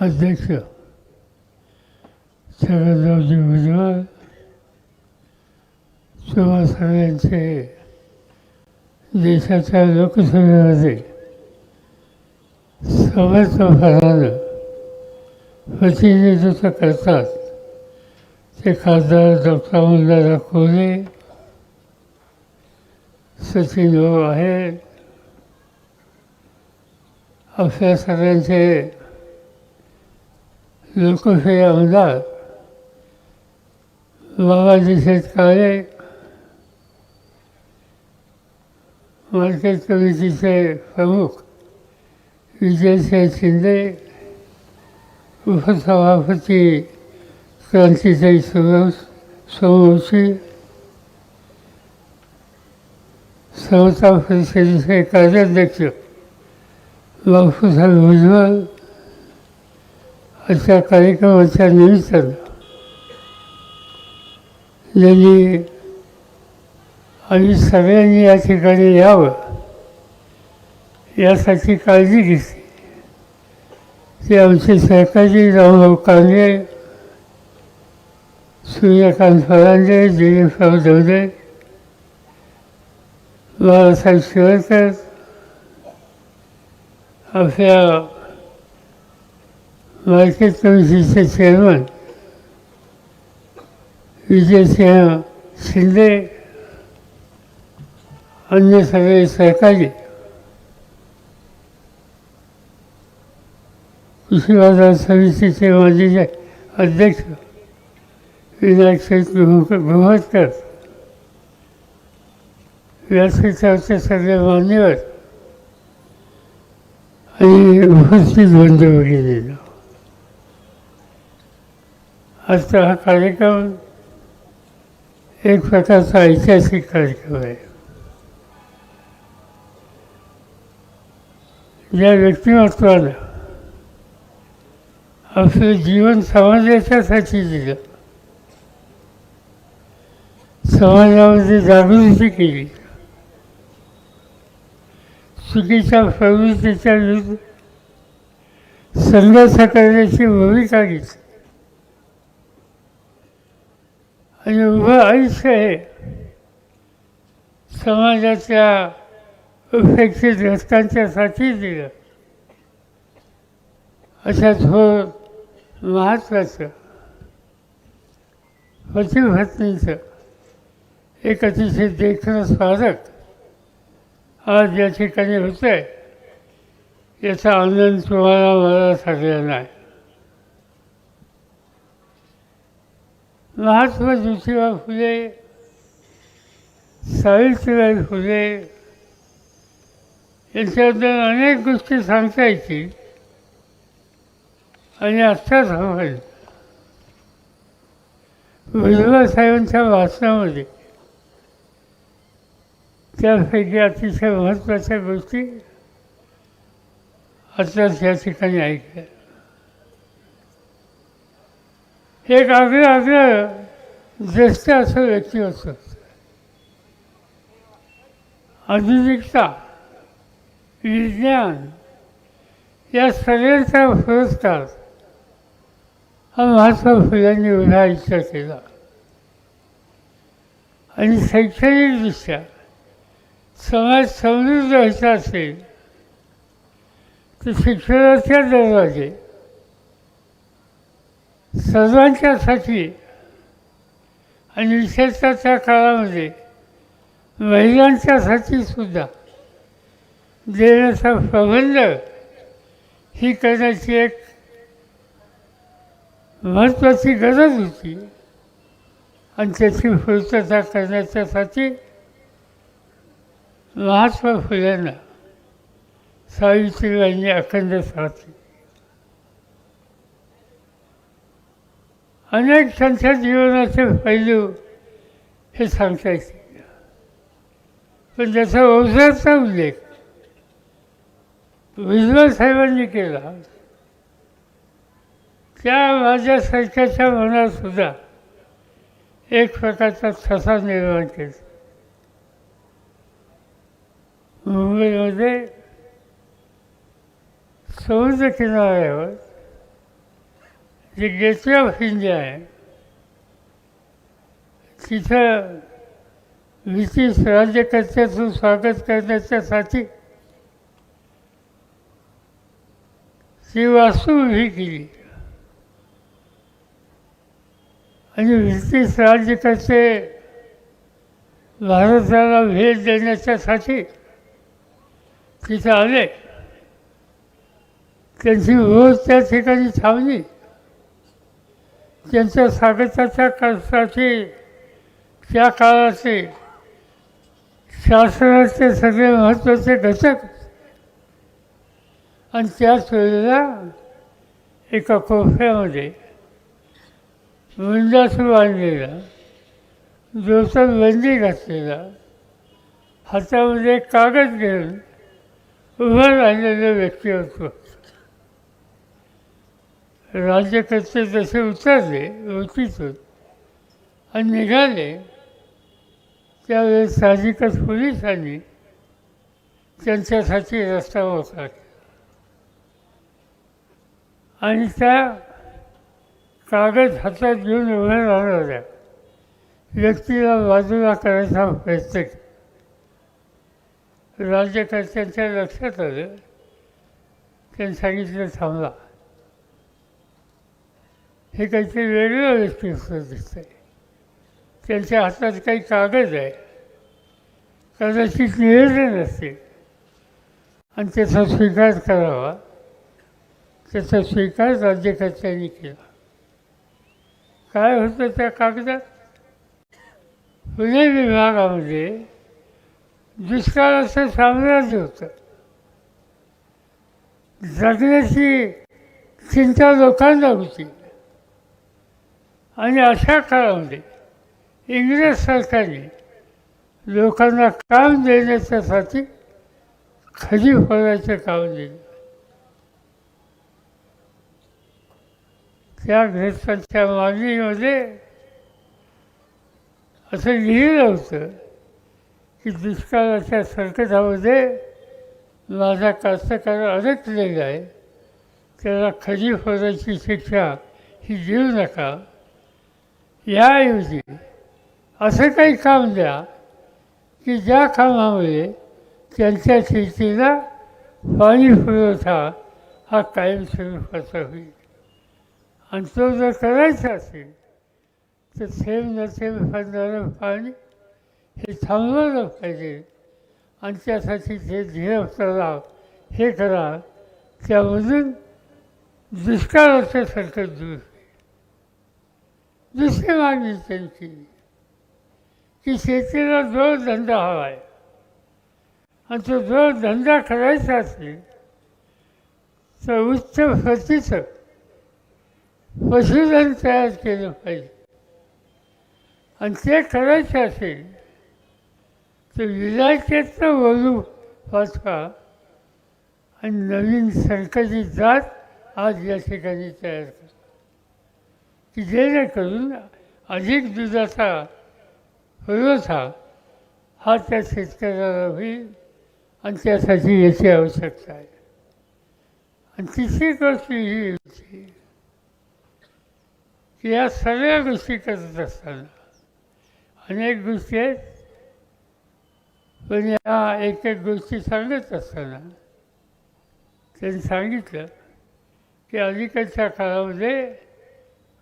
अध्यक्ष शरदरावजी भुजबळ किंवा सगळ्यांचे देशाच्या लोकसभेमध्ये समर्थपणानं प्रतिनिधित्व करतात. ते खासदार डॉक्टर अमोलदादा कोल्हे सचिन भाऊ आहेत. आपल्या सगळ्यांचे लोकशाही आमदार. बाबाजी शेतकाळे मार्केट कमिटीचे प्रमुख विजयसिंह शिंदे. उपसभापती क्रांतीताई सुरव सोमवंशी समता परिषदेचे कार्याध्यक्ष बापूसाहेब भुजबळ. अशा कार्यक्रमाच्या निमित्तानं यांनी आम्ही सगळ्यांनी या ठिकाणी यावं यासाठी काळजी घेतली. ते आमचे सहकारी रामभाऊ कांदे सूर्यकांत फरांदे दिलीपराव दवदे बाळासाहेब शिवरकर आपल्या मार्केट कमिटीचे चेअरमन विजयसिंह शिंदे अन्य सगळे सहकारी कृषी बाजार समितीचे माजी अध्यक्ष विनायक शेठ गोहतकर व्यासपीठावरचे सगळे मान्यवर आणि उपस्थित बंद वगैरे. आजचा हा कार्यक्रम। एक प्रकारचा ऐतिहासिक कार्यक्रम आहे या व्यक्तिमत्वानं आपलं जीवन समाजाच्यासाठी दिलं समाजामध्ये जागृती केली चुकीच्या प्रवृत्तीच्या विरुद्ध संघर्ष करण्याची भूमिका घेतली आणि उभं आयुष्य हे समाजाच्या उपेक्षित घटकांच्यासाठी दिलं. अशा थोर हो महत्त्वाचं पतीभत्नीचं एक अतिशय देखणं स्वागत आज या ठिकाणी होतं आहे याचा आनंद तुम्हाला मला सगळ्यांना आहे महात्मा ज्योतिबा फुले सावित्रीबाई फुले यांच्याबद्दल अनेक गोष्टी सांगता येतील आणि आत्ताच हवं भुजबळ साहेबांच्या भाषणामध्ये त्यापैकी अतिशय महत्त्वाच्या गोष्टी आत्ताच या ठिकाणी ऐकल्या. एक आग्रह आग्रह ज्येष्ठ असं व्यक्ती असत आधुनिकता विज्ञान या सगळ्यांचा पुरस्कार हा महात्मा फुलांनी उन्हा इच्छा केला. आणि शैक्षणिकदृष्ट्या समाज समृद्ध व्हायचा असेल तर शिक्षणाच्या दरवाजे सर्वांच्यासाठी आणि विशेषतः त्या काळामध्ये महिलांच्यासाठी सुद्धा देण्याचा प्रबंध ही करण्याची एक महत्त्वाची गरज होती. आणि त्याची पूर्तता करण्याच्यासाठी महात्मा फुल्यांना सावित्रीबाईंनी अखंड साधली अनेक त्यांच्या जीवनाचे पैलू हे सांगता येतील पण त्याचा अवसरचा उल्लेख भुजबळ साहेबांनी केला. त्या माझ्यासारख्याच्या मनात सुद्धा एक प्रकारचा ठसा निर्माण केला. मुंबईमध्ये समुद्र किनाऱ्यावर जे गेटवे ऑफ इंडिया आहे तिथं ब्रिटिश राज्यकर्त्याचं स्वागत करण्याच्यासाठी ती वास्तू उभी केली. आणि ब्रिटिश राज्यकर्ते भारताला भेट देण्याच्यासाठी तिथं आले. त्यांची रोज त्या ठिकाणी थांबली. त्यांच्या स्वागताच्या कष्टाची त्या काळाचे शासनाचे सगळे महत्त्वाचे घटक आणि त्याच वेळेला एका कोफ्यामध्ये वंदासू बांधलेला जोसात बंदी घातलेला हातामध्ये कागद घेऊन उभं राहिलेलं व्यक्तिमत्व. राज्यकर्ते जसे उतरले रोटीतून आणि निघाले. त्यावेळेस साहजिकच पोलिसांनी त्यांच्यासाठी रस्ता होता आणि त्या कागद हातात घेऊन उभ्या राहणाऱ्या व्यक्तीला बाजूला करायचा प्रयत्न केला. राज्यकर्त्यांच्या लक्षात आलं. त्यांनी सांगितलं थांबला हे काहीतरी वेगळं व्यक्तिमत्व दिसतं आहे त्यांच्या हातात काही कागद आहे. कदाचित निवेदन असते आणि त्याचा स्वीकार करावा. त्याचा स्वीकार राज्यकर्त्यांनी केला. काय होतं त्या कागदात? पुणे विभागामध्ये दुष्काळाचं साम्राज्य होतं. जगण्याची चिंता लोकांना होती. आणि अशा काळामध्ये इंग्रज सरकारने लोकांना काम देण्याच्यासाठी खजी फळाचं काम दिलं. त्या ग्रस्तांच्या मागणीमध्ये असं लिहिलं होतं की दुष्काळाच्या संकटामध्ये माझा कास्तकार अडकलेला आहे. त्याला खजी फळाची शिक्षा ही देऊ नका. याऐवजी असं काही काम द्या की ज्या कामामुळे त्यांच्या शेतीला पाणी पुरवठा हा कायमस्वरूपाचा होईल. आणि तो जर करायचा असेल तर थेंब न थेंब पडणारं पाणी हे थांबवलं पाहिजे आणि त्यासाठी जे ध्येय करा हे करा त्यामधून दुष्काळाचं संकट दूर दुसरी मागणी त्यांची की शेतीला जो धंदा हवा आहे आणि तो जो धंदा करायचा असेल तर उच्च प्रतीचं पशुधन तयार केलं पाहिजे. आणि ते करायचं असेल तर विलायतेचं वरू पाठवा आणि नवीन संकरित जात आज या ठिकाणी तयार की जेणेकरून अधिक दुधाचा पुरवठा हा त्या शेतकऱ्याला होईल आणि त्यासाठी याची आवश्यकता आहे. आणि तिसरी गोष्ट ही होती की या सगळ्या गोष्टी करत असताना अनेक गोष्टी आहेत. पण या एक एक गोष्टी सांगत असताना त्यांनी सांगितलं की अलीकडच्या काळामध्ये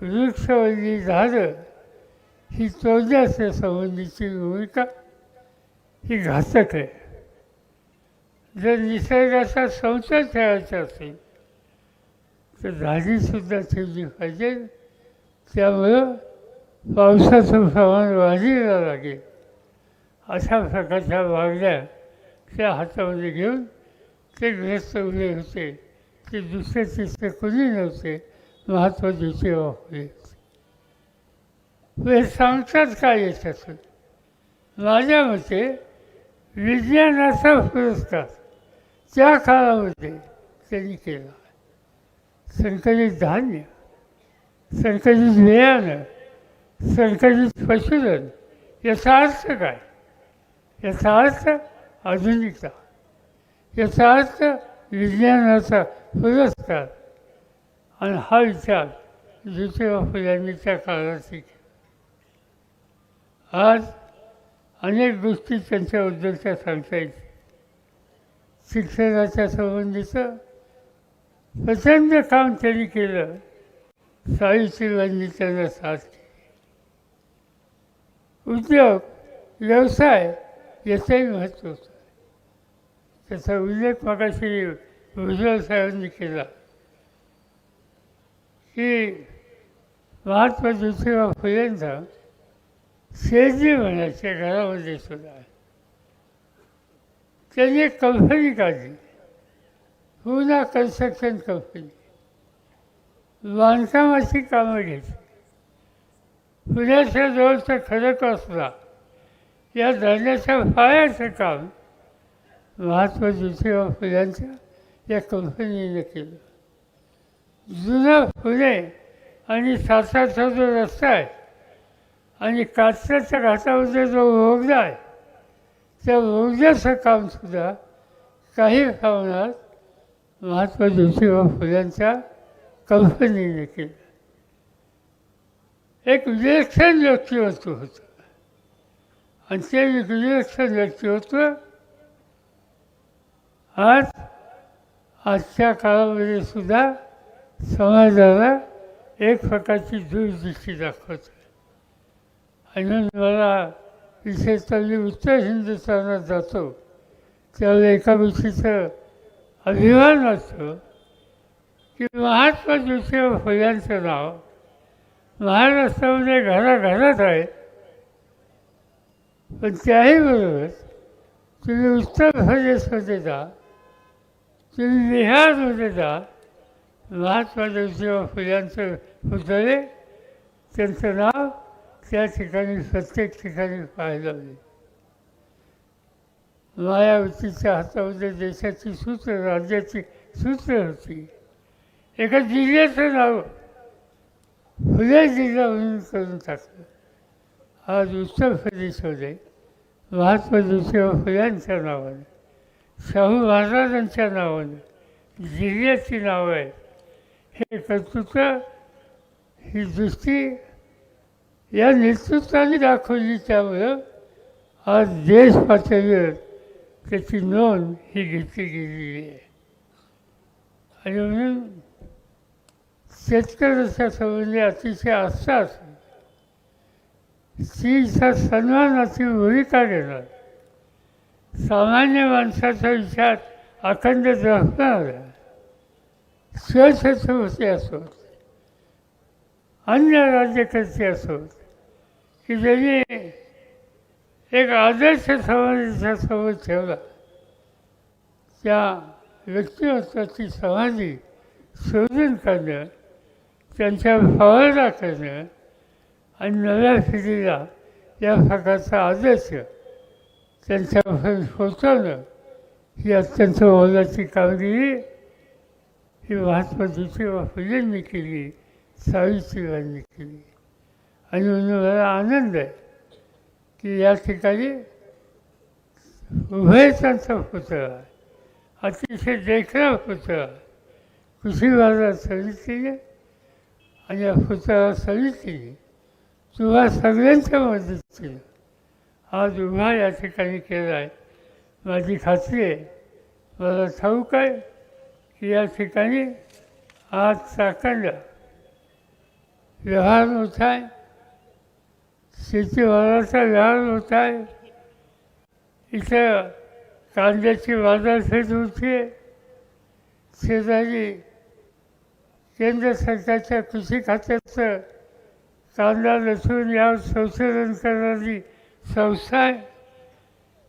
वृक्षवल्ली झाडं ही तोडण्याच्या संबंधीची भूमिका ही घातक आहे. जर निसर्गाचा शौचा ठेवायचा असेल तर झाडीसुद्धा ठेवली पाहिजे. त्यामुळं पावसाचं प्रमाण वाढीला लागेल. अशा प्रकारच्या मागण्या त्या हातामध्ये घेऊन ते ग्रस्त उभे होते. ते दुसरे तिसरे कोणी नव्हते. महत्त्वाची सेवा होईल हे सांगतात काय याच्यातून माझ्या मते विज्ञानाचा पुरस्कार त्या काळामध्ये त्यांनी केला. संकलित धान्य संकलित बियाणं संकलित पशुधन याचा अर्थ काय? याचा अर्थ आधुनिकता. याचा अर्थ विज्ञानाचा पुरस्कार. आणि हा विचार ज्योतिबा फुल्यांनी त्या काळाची आज अनेक गोष्टी त्यांच्याबद्दलच्या सांगता येतील. शिक्षणाच्या संबंधीचं प्रचंड काम त्यांनी केलं. सावित्रीबाईंनी त्यांना साथ केली उद्योग व्यवसाय याचंही महत्त्व होतं. त्याचा उल्लेख मागाशी भुजबळ साहेबांनी केला. की महात्मा ज्योतिबा फुलेंचा शेजी म्हणायचे घरामध्ये सुद्धा त्यांनी एक कंपनी काढली. पुन्हा कन्स्ट्रक्शन कंपनी बांधकामाची कामं घेतली. पुण्याच्या जवळचा खडकवासला या धरणाच्या फाळ्याचं काम महात्मा ज्योतिबा फुल्यांच्या या कंपनीने केलं. जुनं फुले आणि सातारचा जो रस्ता आहे आणि कात्रच्या घाटामध्ये जो रोगदा आहे त्या रोगद्याचं कामसुद्धा काही प्रमाणात महात्मा ज्योतिबा फुल्यांच्या कंपनीने केलं. एक विलक्षण व्यक्तिमत्व होतं. आणि ते विलक्षण व्यक्तिमत्व आज आजच्या काळामध्ये सुद्धा समाजाला एक प्रकारची दूरदृष्टी दाखवत. आणि मला विशेषतः मी उत्तर हिंदुस्थानात जातो त्यावेळेला एका गोष्टीचं अभिमान वाटतो की महात्मा ज्योतिबा फुल्यांचं नाव महाराष्ट्रामध्ये घराघरात आहे. पण त्याही बरोबर तुम्ही उत्तर प्रदेशमध्ये जा तुम्ही बिहारमध्ये जा महात्मा ज्योतिबा फुल्यांचं पुतळे त्यांचं नाव त्या ठिकाणी प्रत्येक ठिकाणी पाहायला मिळेल. मायावतीच्या हातामध्ये देशाची सूत्र राज्याची सूत्र होती. एका जिल्ह्याचं नाव फुले जिल्हा म्हणून करून टाकलं. आज उत्तर प्रदेशमध्ये महात्मा ज्योतिबा फुल्यांच्या नावाने शाहू महाराजांच्या नावाने जिल्ह्याची नावं आहेत. हे कर्तृत्व ही दृष्टी या नेतृत्वाने दाखवली त्यामुळं आज देश पातळीवर त्याची नोंद ही घेतली गेलेली आहे. आणि म्हणून शेतकऱ्याच्या संबंधी अतिशय आस्था असेल. स्त्रीचा सन्मानाची भूमिका देणार सामान्य माणसाचा विचार अखंड जपणार स्वच्छतेवरती असोत. अन्य राज्यकर्ते असोत. की ज्यांनी एक आदर्श समाजाच्या समोर ठेवला त्या व्यक्तिमत्वाची समाधी शोधून काढणं त्यांच्या फवारणी करणं आणि नव्या पिढीला या प्रकारचा आदर्श त्यांच्यापर्यंत पोचवणं ही अत्यंत मोलाची कामगिरी ही महात्मा ज्योतिबा फुलेंनी केली सावित्रीबाईंनी केली आणि म्हणून मला आनंद आहे की या ठिकाणी उभयतांचा पुतळा आहे. अतिशय देखणा पुतळा आहे. कृषी बाजार समितीने आणि या पुतळा समितीने तुम्हा सगळ्यांच्या मदतीने आज उभा या ठिकाणी केला आहे माझी खात्री आहे मला ठाऊक आहे या ठिकाणी आज चाकणला व्यवहार होत आहे शेतीमालाचा व्यवहार होत आहे इथं कांद्याची बाजारपेठ होती. शेजारी केंद्र सरकारच्या कृषी खात्याचं कांदा लसूण यावर संशोधन करणारी संस्था आहे.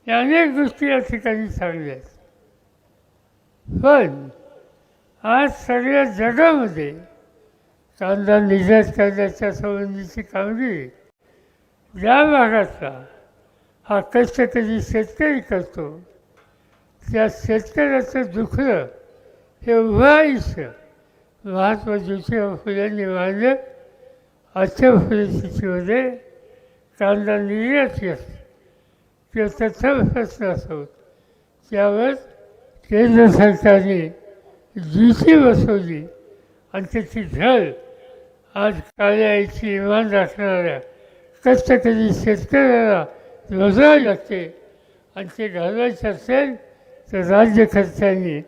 या अनेक गोष्टी या ठिकाणी चांगल्या आहेत पण आज सगळ्या जगामध्ये कांदा निर्यात करण्याच्या संबंधीची कामगिरी ज्या भागातला हा कष्टकरी शेतकरी करतो त्या शेतकऱ्याचं दुखणं हे उभं आयुष्य महात्मा ज्योतिबा फुल्यांनी मानलं आजच्या परिस्थितीमध्ये कांदा निर्यात असते. किंवा त्याचा प्रश्न असो त्यावर केंद्र सरकारने जीसी बसवली. आणि त्याची झळ आज काळ्या आईची इमान राखणाऱ्या कष्टकरी शेतकऱ्याला रोजगार लागते. आणि ते घालवायचे असेल तर राज्य खर्चांनी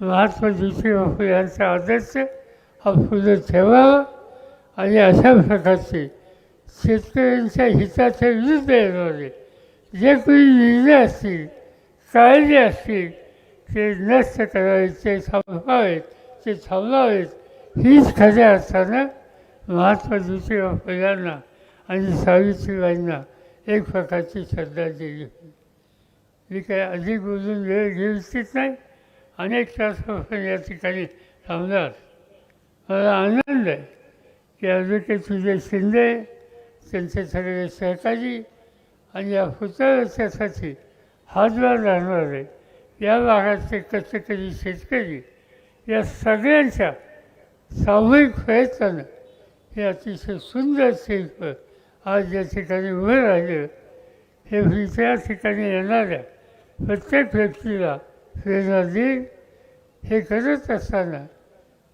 महात्मा ज्योतिबा फुले यांचा आदर्श हा फुलं ठेवावा. आणि अशा प्रकारचे शेतकऱ्यांच्या हिताच्या विरुद्ध येणारे जे काही निर्णय असतील कायदे असतील ते नष्ट करायचे थांबवावेत ते थांबवावेत हीच खरे असताना महात्मा ज्योतिराव फुलांना आणि सावित्रीबाईंना एक प्रकारची श्रद्धांजली होती मी काय अधिक बोलून वेळ घेऊ इच्छित नाही? अनेक तासापासून या ठिकाणी थांबणार. मला आनंद आहे की ॲडव्होकेट तुझे शिंदे त्यांचे सगळे सहकारी आणि या पुतळ्याच्यासाठी हातभार राहणार आहे. या भागातले कष्टकरी शेतकरी या सगळ्यांच्या सामूहिक प्रयत्नानं हे अतिशय सुंदर शिल्प आज या ठिकाणी उभं राहिलं. हे त्या ठिकाणी येणाऱ्या प्रत्येक व्यक्तीला प्रेरणा देईल. हे करत असताना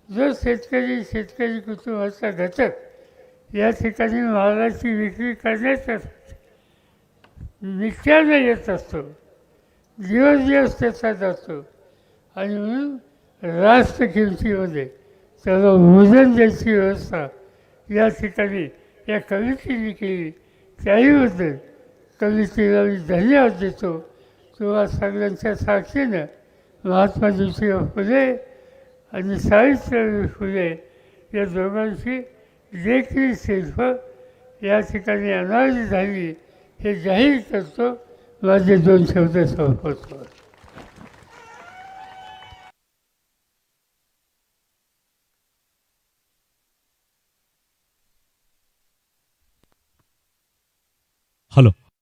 जो शेतकरी शेतकरी कुटुंबाचा घटक या ठिकाणी मालाची विक्री करण्याचा नित्यानं येत असतो दिवस दिवस त्याचा जातो आणि म्हणून रास्त किमतीमध्ये त्याला भोजन द्यायची व्यवस्था या ठिकाणी या कवितेने केली. त्याहीबद्दल कवितेला मी धन्यवाद देतो. किंवा सगळ्यांच्या साक्षीनं महात्मा ज्योतिराव फुले आणि सावित्रीबाई फुले या दोघांची देखील शिल्प या ठिकाणी अनावली झाली हे जाहीर करतो. माझे दोन शब्द संपवतो. हॅलो.